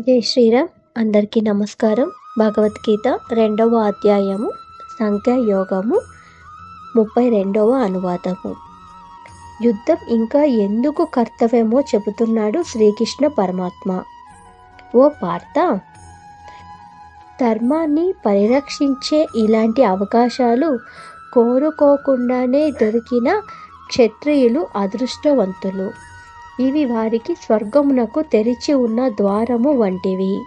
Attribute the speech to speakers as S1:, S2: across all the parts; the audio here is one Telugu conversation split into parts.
S1: జై శ్రీరామ్. అందరికీ నమస్కారం. భగవద్గీత రెండవ అధ్యాయము సంఖ్యాయోగము ముప్పై రెండవ అనువాదము. యుద్ధం ఇంకా ఎందుకు కర్తవ్యమో చెబుతున్నాడు శ్రీకృష్ణ పరమాత్మ. ఓ పార్త ధర్మాన్ని పరిరక్షించే ఇలాంటి అవకాశాలు కోరుకోకుండానే దొరికిన క్షత్రియులు అదృష్టవంతులు. ఇవి వారికి స్వర్గమునకు తెరిచి ఉన్న ద్వారము వంటివి.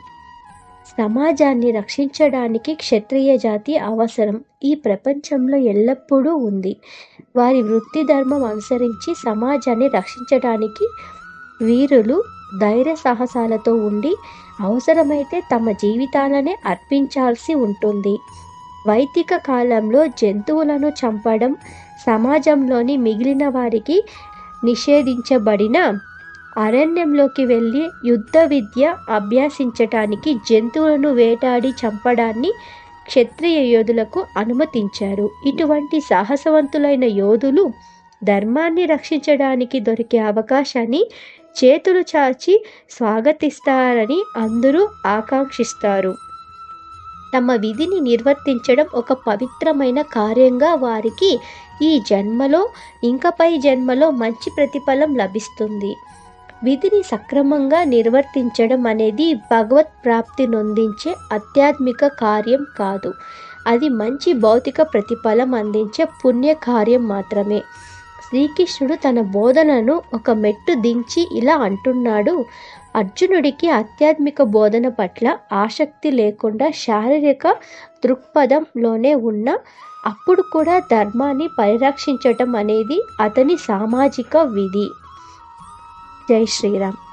S1: సమాజాన్ని రక్షించడానికి క్షత్రియ జాతి అవసరం. ఈ ప్రపంచంలో ఎల్లప్పుడూ ఉంది. వారి వృత్తి ధర్మం అనుసరించి సమాజాన్ని రక్షించడానికి వీరులు ధైర్య సాహసాలతో ఉండి అవసరమైతే తమ జీవితాలనే అర్పించాల్సి ఉంటుంది. వైదిక కాలంలో జంతువులను చంపడం సమాజంలోని మిగిలిన వారికి నిషేధించబడిన అరణ్యంలోకి వెళ్ళి యుద్ధ విద్య అభ్యసించటానికి జంతువులను వేటాడి చంపడాన్ని క్షత్రియ యోధులకు అనుమతించారు. ఇటువంటి సాహసవంతులైన యోధులు ధర్మాన్ని రక్షించడానికి దొరికే అవకాశాన్ని చేతులు చాచి స్వాగతిస్తారని అందరూ ఆకాంక్షిస్తారు. తమ విధిని నిర్వర్తించడం ఒక పవిత్రమైన కార్యంగా వారికి ఈ జన్మలో ఇంకపై జన్మలో మంచి ప్రతిఫలం లభిస్తుంది. విధిని సక్రమంగా నిర్వర్తించడం అనేది భగవత్ ప్రాప్తి నొందించే ఆధ్యాత్మిక కార్యం కాదు. అది మంచి భౌతిక ప్రతిఫలం అందించే పుణ్య కార్యం మాత్రమే. శ్రీకృష్ణుడు తన బోధనను ఒక మెట్టు దించి ఇలా అంటున్నాడు అర్జునుడికి ఆధ్యాత్మిక బోధన పట్ల ఆసక్తి లేకుండా శారీరక దృక్పథంలోనే ఉన్న అప్పుడు కూడా ధర్మాన్ని పరిరక్షించటం అనేది అతని సామాజిక విధి. జై శ్రీరామ్.